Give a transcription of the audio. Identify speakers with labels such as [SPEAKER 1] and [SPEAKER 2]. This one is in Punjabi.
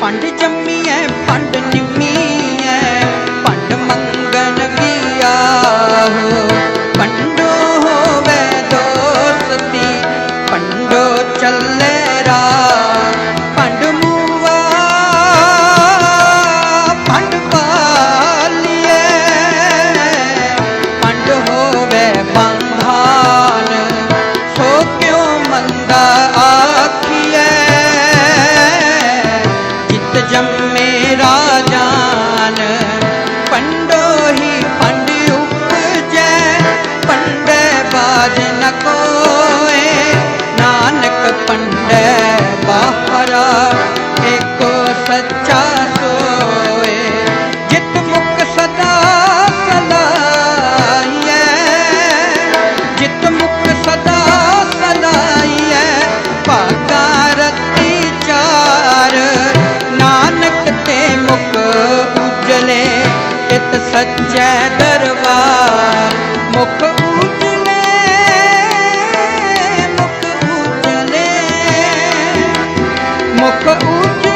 [SPEAKER 1] ਪੰਡ ਜੰਮੀਐ ਪੰਡ ਨਿੰਮੀਐ ਪੰਡ ਮੰਗਣ ਗਿਆ ਹੋ ਜੰਮੇ ਰਾਜਾਨ। ਪੰਡੋ ਹੀ ਪੰਡ ਉਪਜੈ, ਪੰਡੈ ਬਾਜ ਨ ਕੋਏ। ਨਾਨਕ ਪੰਡੈ ਬਾਹਰਾ, ਏਕੋ ਸੱਚਾ ਨਾਨਕ ਤੇ ਮੁਖ ਉਜਲੇ ਇਤ ਸੱਚੈ ਦਰਬਾਰ। ਮੁਖ ਉਜਲੇ ਮੁਖ ਉਜਲੇ ਮੁਖ ਉਜਲੇ